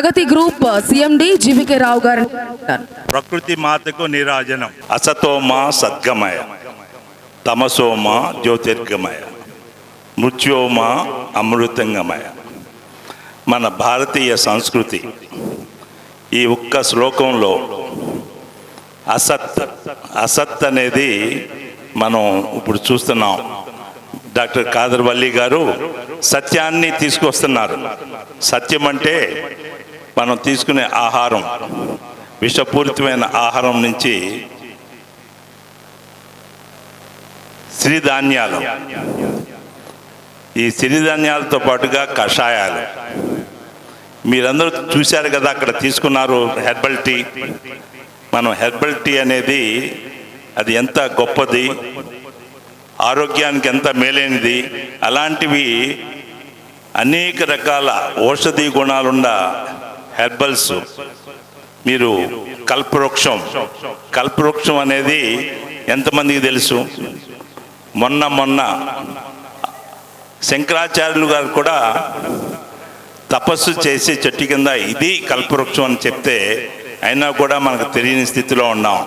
ప్రగతి group CMD జీవికే రావు గారు. ప్రకృతి మాతకు నిరాజనం. అసతోమ సద్గమయ. తమసోమ జ్యోతిర్గమయ. మృత్యోమ అమృతంగమయ. మన భారతీయ సంస్కృతి ఈ ఒక్క శ్లోకంలో అసత్ అసత్ అనేది మనం ఇప్పుడు చూస్తున్నాం. డాక్టర్ కాదర్వల్లి గారు సత్యాన్ని తీసుకొస్తున్నారు. సత్యం అంటే మనం తీసుకునే ఆహారం విషపూరితమైన ఆహారం నుంచి సిరిధాన్యాలు. ఈ సిరిధాన్యాలతో పాటుగా కషాయాలు. మీరందరూ చూశారు కదా అక్కడ తీసుకున్నారు హెర్బల్ టీ. మనం హెర్బల్ టీ అనేది అది ఎంత గొప్పది ఆరోగ్యానికి ఎంత మేలైనది అలాంటివి అనేక రకాల ఔషధీ గుణాలున్న హెర్బల్స్ మీరు కల్పవృక్షం. కల్పవృక్షం అనేది ఎంతమందికి తెలుసు? మొన్న మొన్న శంకరాచార్యులు గారు కూడా తపస్సు చేసి చెట్టు కింద ఇది కల్పవృక్షం అని చెప్తే అయినా కూడా మనకు తెలియని స్థితిలో ఉన్నాం.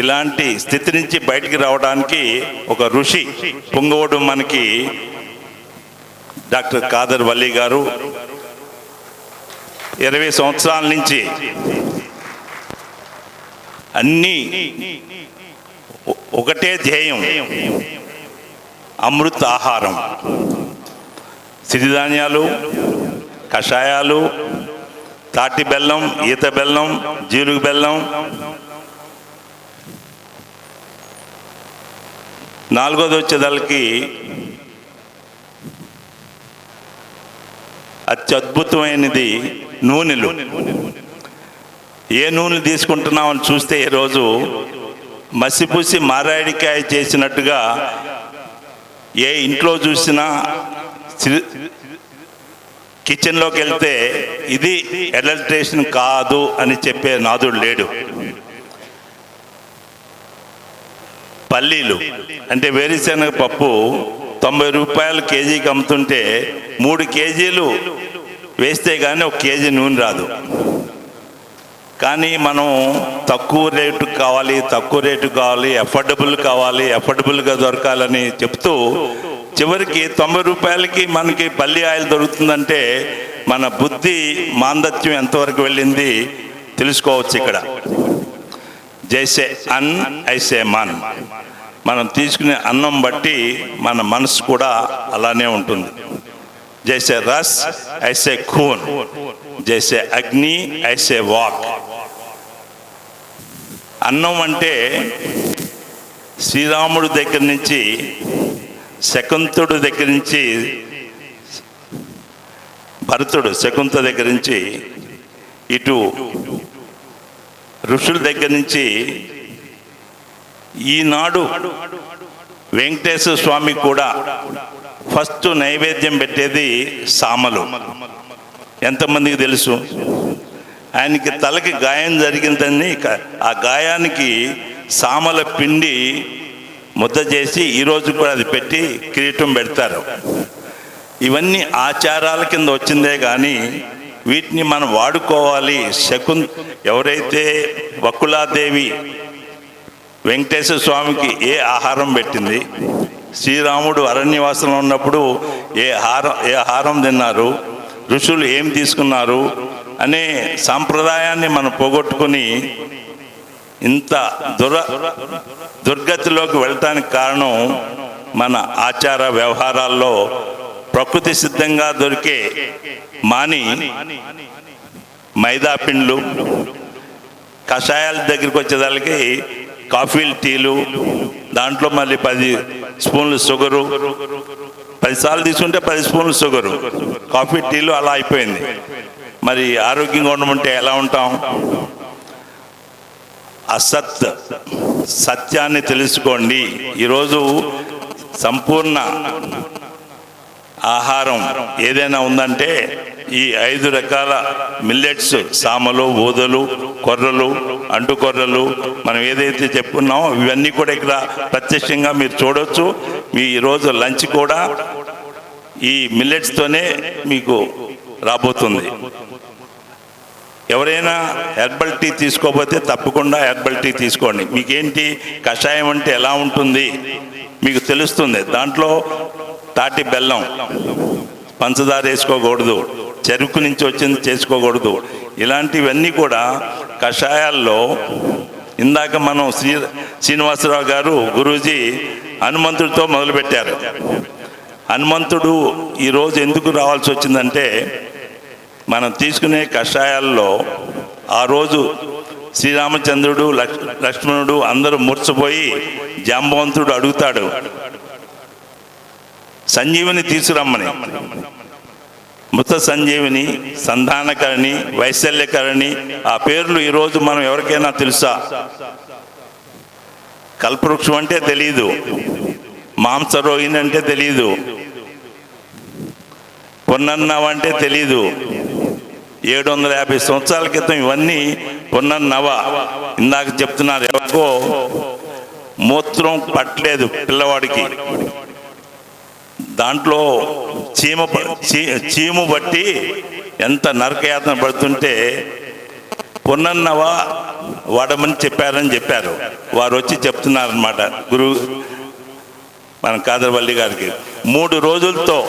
ఇలాంటి స్థితి నుంచి బయటికి రావడానికి ఒక ఋషి పొంగవడం మనకి డాక్టర్ కాదర్ వల్లి గారు ఇరవై సంవత్సరాల నుంచి అన్నీ ఒకటే ధ్యేయం అమృత ఆహారం. సిరిధాన్యాలు కషాయాలు తాటి బెల్లం ఈత బెల్లం జీలుగు బెల్లం నాలుగోది వచ్చేదానికి అత్యద్భుతమైనది నూనెలు. ఏ నూనె తీసుకుంటున్నామని చూస్తే ఈరోజు మసిపూసి మారాడికాయ చేసినట్టుగా ఏ ఇంట్లో చూసినా కిచెన్లోకి వెళ్తే ఇది ఎలక్ట్రేషన్ కాదు అని చెప్పే నాదుడు లేడు. పల్లీలు అంటే వేరుశనగ పప్పు తొంభై రూపాయలు కేజీకి అమ్ముతుంటే మూడు కేజీలు వేస్తే కానీ ఒక కేజీ నూనె రాదు. కానీ మనం తక్కువ రేటు కావాలి తక్కువ రేటు కావాలి అఫోర్డబుల్ కావాలి అఫోర్డబుల్గా దొరకాలని చెప్తూ చివరికి తొంభై రూపాయలకి మనకి పల్లి ఆయిల్ దొరుకుతుందంటే మన బుద్ధి మాందత్యం ఎంతవరకు వెళ్ళింది తెలుసుకోవచ్చు ఇక్కడ. జైసే అన్ ఐసే మాన్. మనం తీసుకునే అన్నం బట్టి మన మనసు కూడా అలానే ఉంటుంది. జైసే రస్ ఐసే ఖూన్. జైసే అగ్ని ఐసే వాక్. అన్నం అంటే శ్రీరాముడు దగ్గర నుంచి శకుంతుడు దగ్గర నుంచి భరతుడు శకుంత దగ్గర నుంచి ఇటు ఋషుల దగ్గర నుంచి ఈనాడు వెంకటేశ్వర స్వామి కూడా ఫస్ట్ నైవేద్యం పెట్టేది సామలు. ఎంతమందికి తెలుసు? ఆయనకి తలకి గాయం జరిగిందని ఆ గాయానికి సామల పిండి ముద్ద చేసి ఈరోజు కూడా అది పెట్టి కిరీటం పెడతారు. ఇవన్నీ ఆచారాల కింద వచ్చిందే కానీ వీటిని మనం వాడుకోవాలి. శకున్ ఎవరైతే వకులాదేవి వెంకటేశ్వర స్వామికి ఏ ఆహారం పెట్టింది? శ్రీరాముడు అరణ్యవాసంలో ఉన్నప్పుడు ఏ ఆహారం ఏ ఆహారం తిన్నారు? ఋషులు ఏం తీసుకున్నారు? అనే సాంప్రదాయాన్ని మనం పోగొట్టుకుని ఇంత దుర దుర్గతిలోకి వెళ్ళటానికి కారణం మన ఆచార వ్యవహారాల్లో ప్రకృతి సిద్ధంగా దొరికే మాని మైదా పిండ్లు కషాయాల దగ్గరికి వచ్చేదానికి కాఫీలు టీలు దాంట్లో మళ్ళీ పది స్పూన్లు షుగరు. పదిసార్లు తీసుకుంటే పది స్పూన్లు షుగరు. కాఫీ టీలు అలా అయిపోయింది. మరి ఆరోగ్యంగా ఉండమంటే ఎలా ఉంటాం? అసత్ సత్యాన్ని తెలుసుకోండి. ఈరోజు సంపూర్ణ ఆహారం ఏదైనా ఉందంటే ఈ ఐదు రకాల మిల్లెట్స్ సామలు ఊదలు కొర్రలు అంటు కొర్రలు మనం ఏదైతే చెప్పుకున్నామో ఇవన్నీ కూడా ఇక్కడ ప్రత్యక్షంగా మీరు చూడొచ్చు. మీ ఈరోజు లంచ్ కూడా ఈ మిల్లెట్స్తోనే మీకు రాబోతుంది. ఎవరైనా హెర్బల్ టీ తీసుకోకపోతే తప్పకుండా హెర్బల్ టీ తీసుకోండి. మీకేంటి? కషాయం అంటే ఎలా ఉంటుంది? మీకు తెలుస్తుంది. దాంట్లో తాటి బెల్లం పంచదార వేసుకోకూడదు. చెరుకు నుంచి వచ్చింది చేసుకోకూడదు. ఇలాంటివన్నీ కూడా కషాయాల్లో ఇందాక మనం శ్రీ శ్రీనివాసరావు గారు గురూజీ హనుమంతుడితో మొదలుపెట్టారు. హనుమంతుడు ఈరోజు ఎందుకు రావాల్సి వచ్చిందంటే మనం తీసుకునే కషాయాల్లో ఆ రోజు శ్రీరామచంద్రుడు లక్ష్- లక్ష్మణుడు అందరూ మూర్చపోయి జాంబవంతుడు అడుగుతాడు సంజీవిని తీసుకురమ్మని. మృత సంజీవిని సంధానకరణి వైశల్యకరణి ఆ పేర్లు ఈరోజు మనం ఎవరికైనా తెలుసా? కల్పవృక్షం అంటే తెలియదు మాంసరోహిణి అంటే తెలియదు పునర్నవ అంటే తెలీదు. ఏడు వందల యాభై సంవత్సరాల క్రితం ఇవన్నీ పునర్నవ ఇందాక చెప్తున్నారు ఎవరికో మూత్రం పట్టలేదు పిల్లవాడికి. దాంట్లో చీమ చీ- చీము బట్టి ఎంత నరకయాతన పడుతుంటే పునర్నవ వాడమని చెప్పారని చెప్పారు. వారు వచ్చి చెప్తున్నారనమాట గురువు మన కాదరవల్లి గారికి మూడు రోజులతో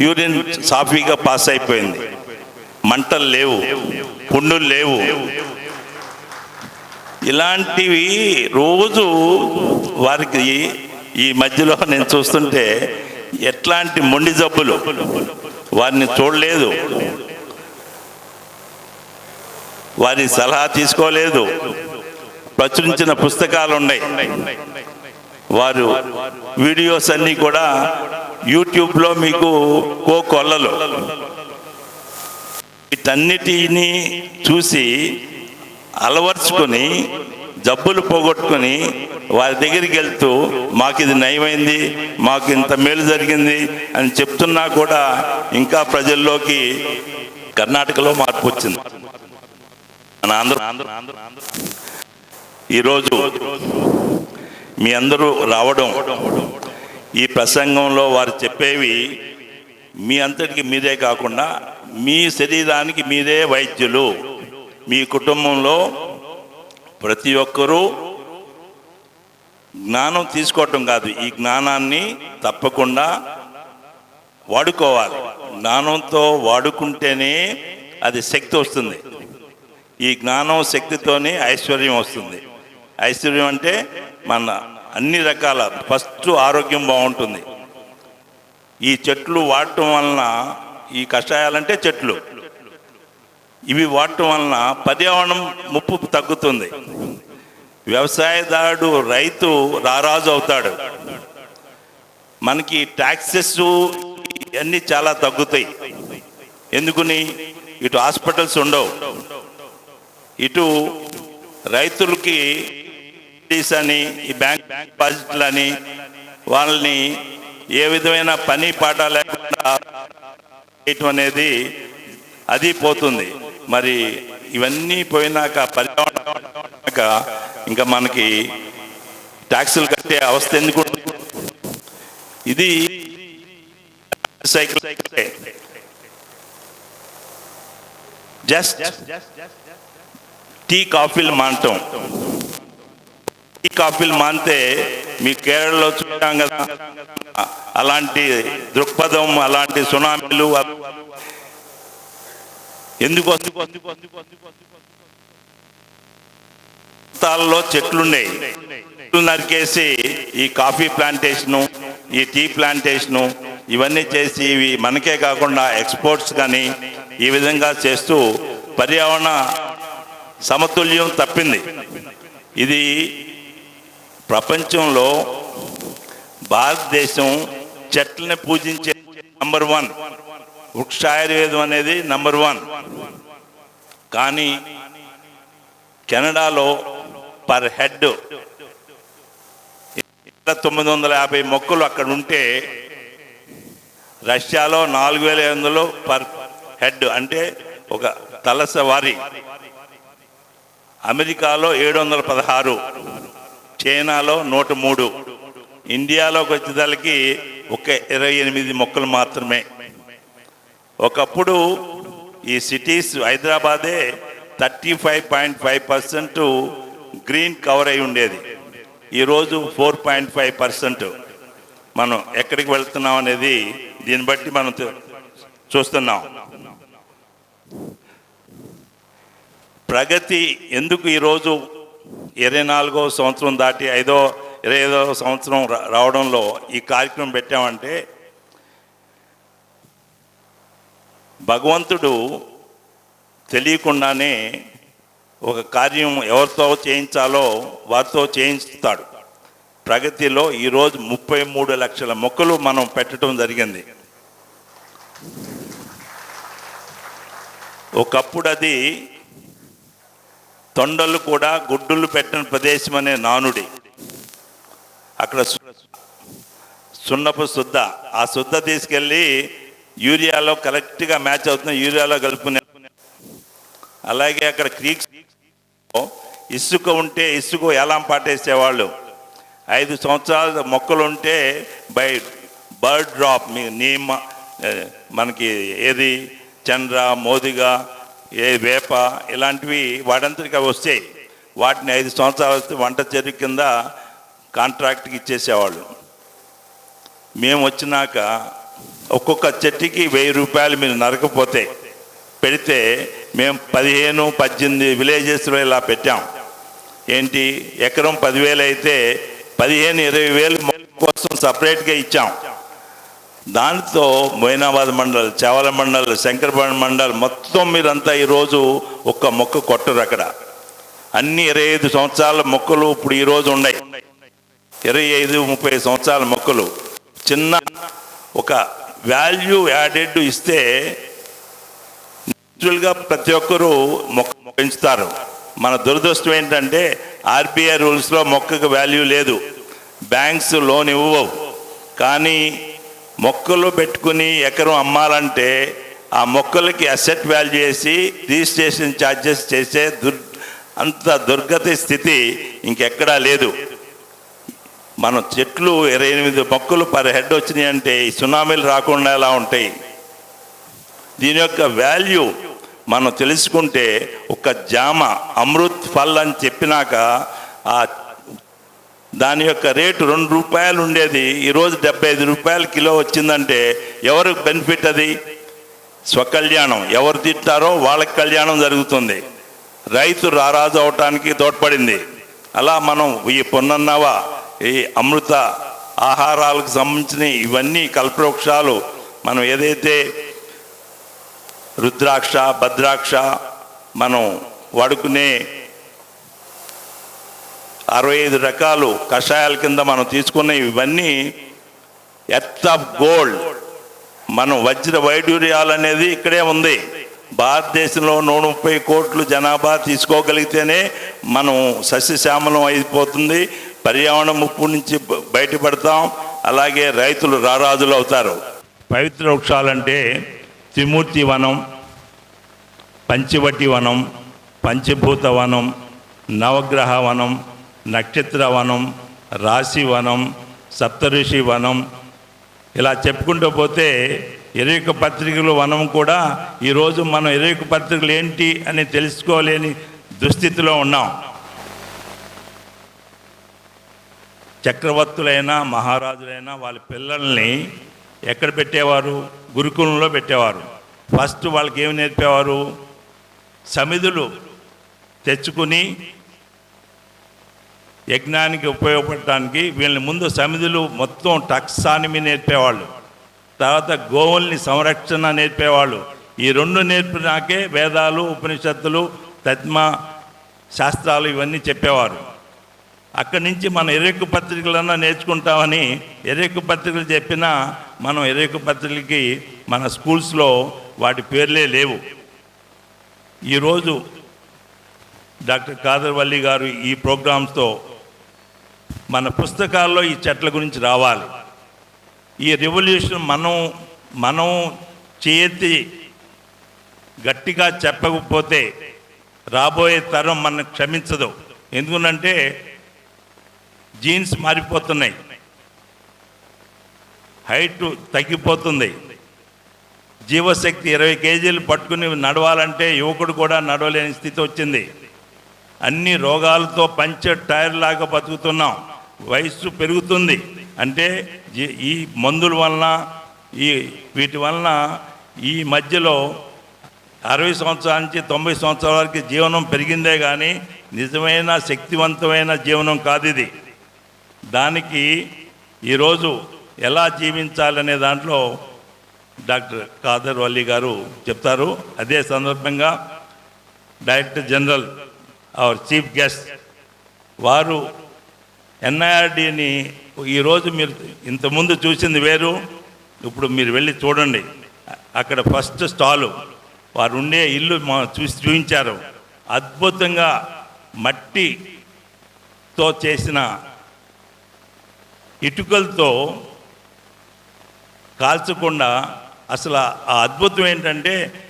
యూరిన్ సాఫీగా పాస్ అయిపోయింది. మంటలు లేవు పుండులు లేవు. ఇలాంటివి రోజు వారికి ఈ మధ్యలో నేను చూస్తుంటే ఎట్లాంటి మొండి జబ్బులు? వారిని చూడలేదు. వారి సలహా తీసుకోలేదు. ప్రచురించిన పుస్తకాలు ఉన్నాయి. వారు వీడియోస్ అన్నీ కూడా యూట్యూబ్లో మీకు కో కొల్లలు వీటన్నిటిని చూసి అలవర్చుకొని జబ్బులు పోగొట్టుకొని వారి దగ్గరికి వెళ్తూ మాకు ఇది నయమైంది మాకు ఇంత మేలు జరిగింది అని చెప్తున్నా కూడా ఇంకా ప్రజల్లోకి కర్ణాటకలో మార్పు వచ్చింది. మన ఆంధ్ర ఈరోజు మీ అందరూ రావడం ఈ ప్రసంగంలో వారు చెప్పేవి మీ అంతటికి మీరే కాకుండా మీ శరీరానికి మీరే వైద్యులు. మీ కుటుంబంలో ప్రతి ఒక్కరూ జ్ఞానం తీసుకోవటం కాదు. ఈ జ్ఞానాన్ని తప్పకుండా వాడుకోవాలి. జ్ఞానంతో వాడుకుంటేనే అది శక్తి వస్తుంది. ఈ జ్ఞానం శక్తితోనే ఐశ్వర్యం వస్తుంది. ఐశ్వర్యం అంటే మన అన్ని రకాల ఫస్ట్ ఆరోగ్యం బాగుంటుంది. ఈ చెట్లు వాడటం వలన ఈ కషాయాలంటే చెట్లు. ఇవి వాడటం వలన పర్యావరణం ముప్పు తగ్గుతుంది. వ్యవసాయదారుడు రైతు రారాజు అవుతాడు. మనకి ట్యాక్సెస్ ఇవన్నీ చాలా తగ్గుతాయి. ఎందుకుని? ఇటు హాస్పిటల్స్ ఉండవు. ఇటు రైతులకి అని ఈ బ్యాంక్ బ్యాంక్ డిపాజిట్లు అని వాళ్ళని ఏ విధమైన పని పాట లేకుండా చేయటం అనేది అది పోతుంది. మరి ఇవన్నీ పోయినాక పర్యావరణ ఇంకా మనకి ట్యాక్సులు కట్టే అవస్థ ఎందుకు ఇది సైకిల్ జస్ట్ టీ కాఫీలు మానటం. టీ కాఫీలు మానితే మీ కేరళలో చూడాం కదా అలాంటి దృక్పథం అలాంటి సునామీలు ఎందుకు ప్రాంతాల్లో చెట్లున్నాయి. చెట్లు నరికేసి ఈ కాఫీ ప్లాంటేషను ఈ టీ ప్లాంటేషను ఇవన్నీ చేసి ఇవి మనకే కాకుండా ఎక్స్పోర్ట్స్ కానీ ఈ విధంగా చేస్తూ పర్యావరణ సమతుల్యం తప్పింది. ఇది ప్రపంచంలో భారతదేశం చెట్లని పూజించే నంబర్ వన్. వృక్షాయుర్వేదం అనేది నంబర్ వన్ కానీ కెనడాలో పర్ హెడ్ తొమ్మిది వందల యాభై మొక్కలు అక్కడ ఉంటే రష్యాలో నాలుగు వేల ఐదు వందలు పర్ హెడ్ అంటే ఒక తలస వారి అమెరికాలో ఏడు వందల పదహారు. చైనాలో నూట మూడు. ఇండియాలోకి వచ్చేదానికి ఒక ఇరవై ఎనిమిది మొక్కలు మాత్రమే. ఒకప్పుడు ఈ సిటీస్ హైదరాబాదే thirty five point five percent green cover అయి ఉండేది. ఈరోజు ఫోర్ పాయింట్ ఫైవ్ పర్సెంట్ మనం ఎక్కడికి వెళ్తున్నాం అనేది దీన్ని బట్టి మనం చూస్తున్నాం. ప్రగతి ఎందుకు ఈరోజు ఇరవై నాలుగో సంవత్సరం దాటి ఐదో ఇరవై ఐదో సంవత్సరం రావడంలో ఈ కార్యక్రమం పెట్టామంటే భగవంతుడు తెలియకుండానే ఒక కార్యం ఎవరితో చేయించాలో వారితో చేయిస్తాడు ప్రగతిలో ఈరోజు ముప్పై మూడు లక్షల మొక్కలు మనం పెట్టడం జరిగింది. ఒకప్పుడు అది తొండలు కూడా గుడ్డులు పెట్టిన ప్రదేశం అనే నానుడి. అక్కడ సున్నపు శుద్ధ ఆ శుద్ధ తీసుకెళ్ళి యూరియాలో కరెక్ట్గా మ్యాచ్ అవుతుంది యూరియాలో కలుపుకునే అలాగే అక్కడ క్రీక్స్ ఇసుక ఉంటే ఇసుక ఎలా పాటేసేవాళ్ళు. ఐదు సంవత్సరాల మొక్కలు ఉంటే బై బర్డ్ డ్రాప్ మీ నీమ మనకి ఏది? చంద్ర మోదిగా ఏ వేప ఇలాంటివి వాటంతటికి అవి వస్తాయి. వాటిని ఐదు సంవత్సరాలు వస్తే వంట చెరుకు కింద కాంట్రాక్ట్కి ఇచ్చేసేవాళ్ళు. మేము వచ్చినాక ఒక్కొక్క చెట్టుకి వెయ్యి రూపాయలు మీరు నరకపోతే పెడితే మేము పదిహేను పద్దెనిమిది విలేజెస్లో ఇలా పెట్టాం. ఏంటి? ఎకరం పదివేలు అయితే పదిహేను ఇరవై వేలు మొక్క కోసం సపరేట్గా ఇచ్చాం. దానితో మొయినాబాద్ మండల్ చవల మండల్ శంకరపాడు మండల్ మొత్తం మీరంతా ఈరోజు ఒక్క మొక్క కొట్టరు అక్కడ. అన్ని ఇరవై ఐదు సంవత్సరాల మొక్కలు ఇప్పుడు ఈరోజు ఉన్నాయి. ఇరవై ఐదు ముప్పై సంవత్సరాల మొక్కలు. చిన్న ఒక వాల్యూ యాడెడ్ ఇస్తే నేచురల్గా ప్రతి ఒక్కరూ మొక్క పెంచుతారు మన దురదృష్టం ఏంటంటే ఆర్బీఐ రూల్స్లో మొక్కకు వాల్యూ లేదు. బ్యాంక్స్ లోన్ ఇవ్వవు. కానీ మొక్కలు పెట్టుకుని ఎకరం అమ్మాలంటే ఆ మొక్కలకి అసెట్ వాల్యూ చేసి రిజిస్ట్రేషన్ ఛార్జెస్ చేసే దుర్ అంత దుర్గతి స్థితి ఇంకెక్కడా లేదు. మన చెట్లు ఇరవై ఎనిమిది మొక్కలు పర్ హెడ్ వచ్చినాయి అంటే ఈ సునామీలు రాకుండా ఎలా ఉంటాయి? దీని యొక్క వాల్యూ మనం తెలుసుకుంటే ఒక జామ అమృత్ ఫల్ అని చెప్పినాక ఆ దాని యొక్క రేటు రెండు రూపాయలు ఉండేది. ఈరోజు డెబ్బై ఐదు రూపాయలు కిలో వచ్చిందంటే ఎవరికి బెనిఫిట్ అది? స్వకళ్యాణం ఎవరు తింటారో వాళ్ళకి కళ్యాణం జరుగుతుంది. రైతు రారాజు అవటానికి తోడ్పడింది. అలా మనం ఈ పొన్నవా ఈ అమృత ఆహారాలకు సంబంధించిన ఇవన్నీ కల్పవృక్షాలు మనం ఏదైతే రుద్రాక్ష భద్రాక్ష మనం వాడుకునే అరవై ఐదు రకాలు కషాయాల కింద మనం తీసుకున్న ఇవన్నీ ఎర్త్ ఆఫ్ గోల్డ్. మనం వజ్ర వైడూర్యాలు అనేది ఇక్కడే ఉంది. భారతదేశంలో నూట ముప్పై కోట్లు జనాభా తీసుకోగలిగితేనే మనం సస్యశ్యామలం అయిపోతుంది. పర్యావరణ ముప్పు నుంచి బయటపడతాం. అలాగే రైతులు రారాజులు అవుతారు. పవిత్ర వృక్షాలంటే త్రిమూర్తి వనం పంచవటి వనం పంచభూత వనం నవగ్రహ వనం నక్షత్ర వనం రాశి వనం సప్తఋషి వనం. ఇలా చెప్పుకుంటూ పోతే ఎరుక పత్రికలు వనం కూడా ఈరోజు మనం ఎరుక పత్రికలు ఏంటి అని తెలుసుకోలేని దుస్థితిలో ఉన్నాం. చక్రవర్తులైనా మహారాజులైనా వాళ్ళ పిల్లల్ని ఎక్కడ పెట్టేవారు? గురుకులంలో పెట్టేవారు. ఫస్ట్ వాళ్ళకి ఏమి నేర్పేవారు? సమిధులు తెచ్చుకుని యజ్ఞానికి ఉపయోగపడటానికి వీళ్ళని ముందు సమిధులు మొత్తం టక్సానిమి నేర్పేవాళ్ళు. తర్వాత గోవుల్ని సంరక్షణ నేర్పేవాళ్ళు. ఈ రెండు నేర్పినాకే వేదాలు ఉపనిషత్తులు తత్మ శాస్త్రాలు ఇవన్నీ చెప్పేవారు. అక్కడి నుంచి మనం ఎరేకు పత్రికలన్నా నేర్చుకుంటామని ఎరేకు పత్రికలు చెప్పినా మనం ఎరేకు పత్రికలకి మన స్కూల్స్లో వాటి పేర్లే లేవు. ఈరోజు డాక్టర్ కాదర్వల్లి గారు ఈ ప్రోగ్రామ్స్తో మన పుస్తకాల్లో ఈ చెట్ల గురించి రావాలి. ఈ రెవల్యూషన్ మనం మనం చేతి గట్టిగా చెప్పకపోతే రాబోయే తరం మన క్షమించదు. ఎందుకంటే జీన్స్ మారిపోతున్నాయి. హైట్ తగ్గిపోతుంది. జీవశక్తి ఇరవై కేజీలు పట్టుకుని నడవాలంటే యువకుడు కూడా నడవలేని స్థితి వచ్చింది. అన్ని రోగాలతో పంచర్ టైర్ లాగా బతుకుతున్నాం. వయస్సు పెరుగుతుంది. అంటే జీ- ఈ మందుల వలన ఈ వీటి వలన ఈ మధ్యలో అరవై సంవత్సరాల నుంచి తొంభై సంవత్సరాల వరకు జీవనం పెరిగిందే కానీ నిజమైన శక్తివంతమైన జీవనం కాదు ఇది. దానికి ఈరోజు ఎలా జీవించాలనే దాంట్లో డాక్టర్ కాదర్ వల్లి గారు చెప్తారు. అదే సందర్భంగా director general our chief guest వారు ఎన్ఐఆర్డీని ఈరోజు మీరు ఇంతకుముందు చూసింది వేరు ఇప్పుడు మీరు వెళ్ళి చూడండి. అక్కడ ఫస్ట్ స్టాలు. వారు ఉండే ఇల్లు మా చూసి చూపించారు అద్భుతంగా మట్టితో చేసిన ఇటుకలతో కాల్చకుండా అసలు ఆ అద్భుతం ఏంటంటే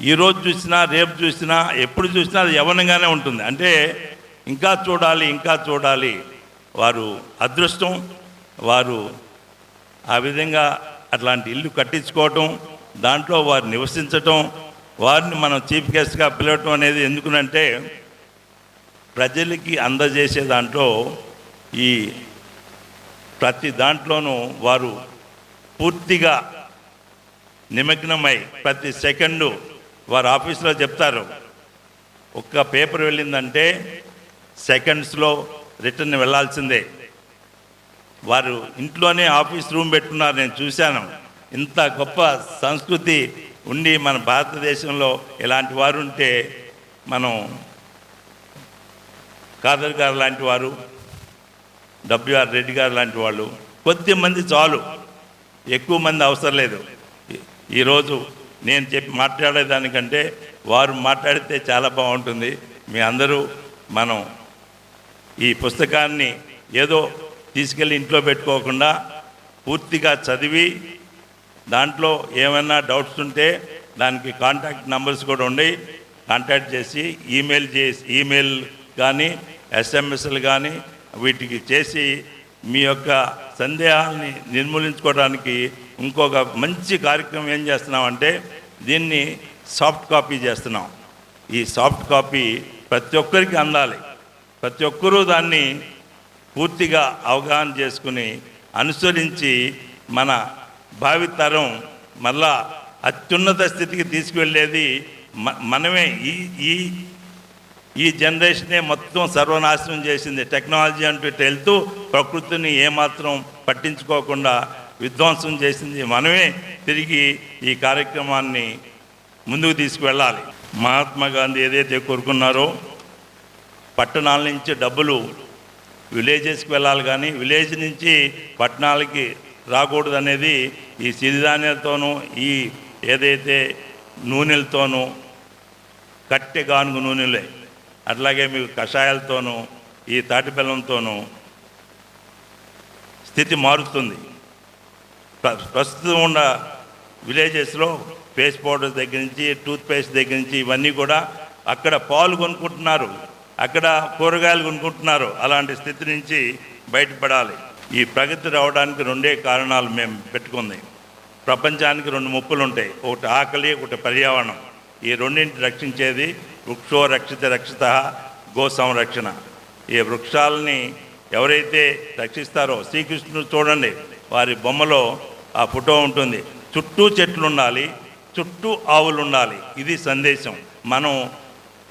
ఈరోజు చూసినా రేపు చూసినా ఎప్పుడు చూసినా అది యవనంగానే ఉంటుంది. అంటే ఇంకా చూడాలి ఇంకా చూడాలి. వారు అదృష్టం వారు ఆ విధంగా అట్లాంటి ఇల్లు కట్టించుకోవటం దాంట్లో వారు నివసించటం వారిని మనం చీఫ్ గెస్ట్గా పిలవటం అనేది ఎందుకునంటే ప్రజలకి అందజేసే దాంట్లో ఈ ప్రతి దాంట్లోనూ వారు పూర్తిగా నిమగ్నమై ప్రతి సెకండు వారు ఆఫీస్లో చెప్తారు. ఒక్క పేపర్ వెళ్ళిందంటే సెకండ్స్లో రిటర్న్ వెళ్ళాల్సిందే వారు ఇంట్లోనే ఆఫీస్ రూమ్ పెట్టుకున్నారు నేను చూశాను. ఇంత గొప్ప సంస్కృతి ఉండి మన భారతదేశంలో ఇలాంటి వారు ఉంటే మనం కాదర్ గారు లాంటి వారు డబ్ల్యూఆర్ రెడ్డి గారు లాంటి వాళ్ళు కొద్ది మంది చాలు. ఎక్కువ మంది అవసరం లేదు. ఈరోజు నేను చెప్పి మాట్లాడేదానికంటే వారు మాట్లాడితే చాలా బాగుంటుంది. మీ అందరూ మనం ఈ పుస్తకాన్ని ఏదో తీసుకెళ్ళి ఇంట్లో పెట్టుకోకుండా పూర్తిగా చదివి దాంట్లో ఏమైనా డౌట్స్ ఉంటే దానికి కాంటాక్ట్ నంబర్స్ కూడా ఉన్నాయి కాంటాక్ట్ చేసి ఈమెయిల్ చేసి ఈమెయిల్ కానీ ఎస్ఎంఎస్లు కానీ వీటికి చేసి మీ యొక్క సందేహాలని నిర్మూలించుకోవడానికి ఇంకొక మంచి కార్యక్రమం ఏం చేస్తున్నామంటే దీన్ని సాఫ్ట్ కాపీ చేస్తున్నాం. ఈ సాఫ్ట్ కాపీ ప్రతి ఒక్కరికి అందాలి. ప్రతి ఒక్కరూ దాన్ని పూర్తిగా అవగాహన చేసుకుని అనుసరించి మన భావితరం మళ్ళా అత్యున్నత స్థితికి తీసుకువెళ్ళేది మ- మనమే. ఈ ఈ ఈ జనరేషనే మొత్తం సర్వనాశనం చేసింది. టెక్నాలజీ అంటూ వెళ్తూ ప్రకృతిని ఏమాత్రం పట్టించుకోకుండా విధ్వంసం చేసింది మనమే. తిరిగి ఈ కార్యక్రమాన్ని ముందుకు తీసుకువెళ్ళాలి. మహాత్మా గాంధీ ఏదైతే కోరుకున్నారో పట్టణాల నుంచి డబ్బులు విలేజెస్కి వెళ్ళాలి కానీ విలేజ్ నుంచి పట్టణాలకి రాకూడదు అనేది ఈ సిరిధాన్యాలతోనూ ఈ ఏదైతే నూనెలతోనూ కట్టె గానుగు నూనెలే అట్లాగే మీకు కషాయాలతోనూ ఈ తాటి బెల్లంతోనూ స్థితి మారుతుంది. ప్ర- ప్రస్తుతం ఉన్న విలేజెస్లో ఫేస్ పౌడర్స్ దగ్గర నుంచి టూత్ పేస్ట్ దగ్గర నుంచి ఇవన్నీ కూడా అక్కడ పాలు కొనుక్కుంటున్నారు. అక్కడ కూరగాయలు కొనుక్కుంటున్నారు. అలాంటి స్థితి నుంచి బయటపడాలి. ఈ ప్రగతి రావడానికి రెండే కారణాలు మేము పెట్టుకుంది. ప్రపంచానికి రెండు ముప్పులు ఉంటాయి ఒకటి ఆకలి ఒకటి పర్యావరణం. ఈ రెండింటి రక్షించేది వృక్షో రక్షిత రక్షిత గో సంరక్షణ. ఈ వృక్షాలని ఎవరైతే రక్షిస్తారో శ్రీకృష్ణుడు చూడండి వారి బొమ్మలో ఆ ఫోటో ఉంటుంది. చుట్టూ చెట్లు ఉండాలి చుట్టూ ఆవులు ఉండాలి ఇది సందేశం. మనం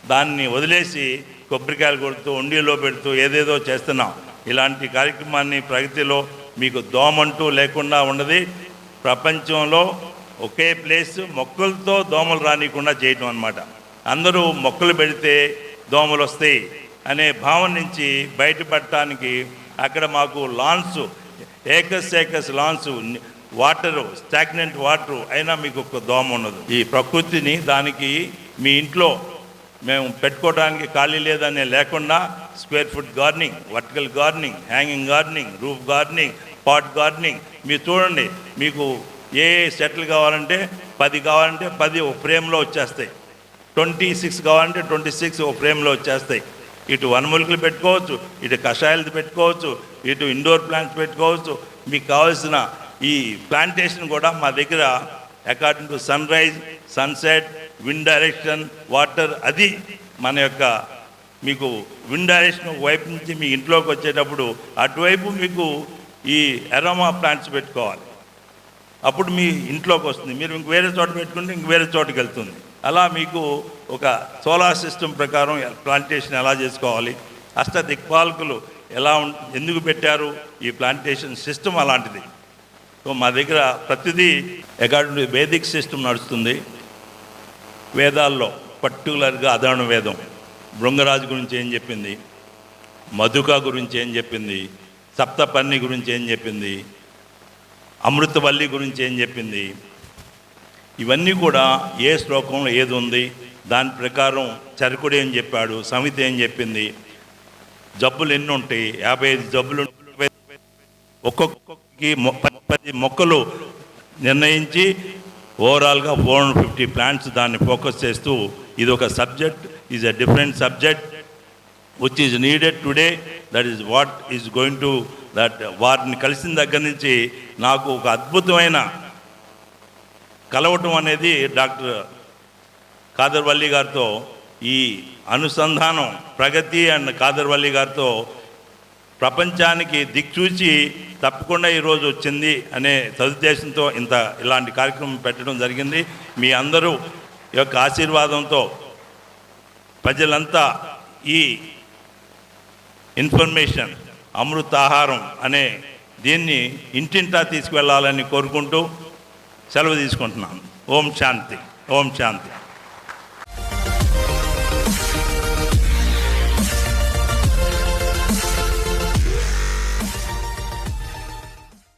దాన్ని వదిలేసి కొబ్బరికాయలు కొడుతూ ఉండిలో పెడుతూ ఏదేదో చేస్తున్నాం. ఇలాంటి కార్యక్రమాన్ని ప్రగతిలో మీకు దోమంటూ లేకుండా ఉండదు ప్రపంచంలో ఒకే ప్లేస్ మొక్కలతో దోమలు రానికుండా చేయటం అనమాట అందరూ మొక్కలు పెడితే దోమలు వస్తాయి అనే భావన నుంచి బయటపడటానికి అక్కడ మాకు lawns acres acres lawns water stagnant water అయినా మీకు ఒక దోమ ఉన్నది. ఈ ప్రకృతిని దానికి మీ ఇంట్లో మేము పెట్టుకోవడానికి ఖాళీ లేదనే లేకుండా square foot gardening vertical gardening hanging gardening roof gardening pot gardening మీరు చూడండి మీకు ఏ సెటిల్ కావాలంటే పది కావాలంటే పది ఒక ఫ్రేమ్లో వచ్చేస్తాయి. ట్వంటీ సిక్స్ కావాలంటే ట్వంటీ సిక్స్ ఒక ఫ్రేమ్లో వచ్చేస్తాయి. ఇటు వనమూలికలు పెట్టుకోవచ్చు ఇటు కషాయాలు పెట్టుకోవచ్చు ఇటు ఇండోర్ ప్లాంట్స్ పెట్టుకోవచ్చు. మీకు కావాల్సిన ఈ ప్లాంటేషన్ కూడా మా దగ్గర according to sunrise sunset wind direction water అది మన యొక్క మీకు విండ్ డైరెక్షన్ వైపు నుంచి మీ ఇంట్లోకి వచ్చేటప్పుడు అటువైపు మీకు ఈ ఎరోమా ప్లాంట్స్ పెట్టుకోవాలి. అప్పుడు మీ ఇంట్లోకి వస్తుంది. మీరు ఇంక వేరే చోట పెట్టుకుంటే ఇంక వేరే చోటుకి వెళ్తుంది. అలా మీకు ఒక సోలార్ సిస్టమ్ ప్రకారం ప్లాంటేషన్ ఎలా చేసుకోవాలి అష్ట దిక్పాలకులు ఎలా ఉం- ఎందుకు పెట్టారు ఈ ప్లాంటేషన్ సిస్టమ్ అలాంటిది. సో మా దగ్గర ప్రతిదీ అకార్డింగ్ వేదిక్ సిస్టమ్ నడుస్తుంది. వేదాల్లో పర్టికులర్గా అధర్ణ వేదం. భృంగరాజు గురించి ఏం చెప్పింది? మధుక గురించి ఏం చెప్పింది? సప్తపర్ణి గురించి ఏం చెప్పింది? అమృతవల్లి గురించి ఏం చెప్పింది? ఇవన్నీ కూడా ఏ శ్లోకంలో ఏది ఉంది? దాని ప్రకారం చరకుడు ఏం చెప్పాడు? సమితి ఏం చెప్పింది? జబ్బులు ఎన్ని ఉంటాయి? యాభై ఐదు జబ్బులు ఒక్కొక్కకి పది మొక్కలు నిర్ణయించి ఓవరాల్గా ఫోర్ హండ్రెడ్ ఫిఫ్టీ ప్లాంట్స్ దాన్ని ఫోకస్ చేస్తూ ఇది ఒక subject is a different subject which is needed today that is what is going to that వారిని కలిసిన దగ్గర నుంచి నాకు ఒక అద్భుతమైన కలవటం అనేది డాక్టర్ కాదర్వల్లి గారితో ఈ అనుసంధానం ప్రగతి అండ్ కాదర్వల్లి గారితో ప్రపంచానికి దిక్చూచి తప్పకుండా ఈరోజు వచ్చింది అనే సదుద్దేశంతో ఇంత ఇలాంటి కార్యక్రమం పెట్టడం జరిగింది. మీ అందరూ యొక్క ఆశీర్వాదంతో ప్రజలంతా ఈ ఇన్ఫర్మేషన్ అమృతాహారం అనే దీన్ని ఇంటింటా తీసుకువెళ్ళాలని కోరుకుంటూ సెలవు తీసుకుంటున్నాను ఓం శాంతి ఓం శాంతి.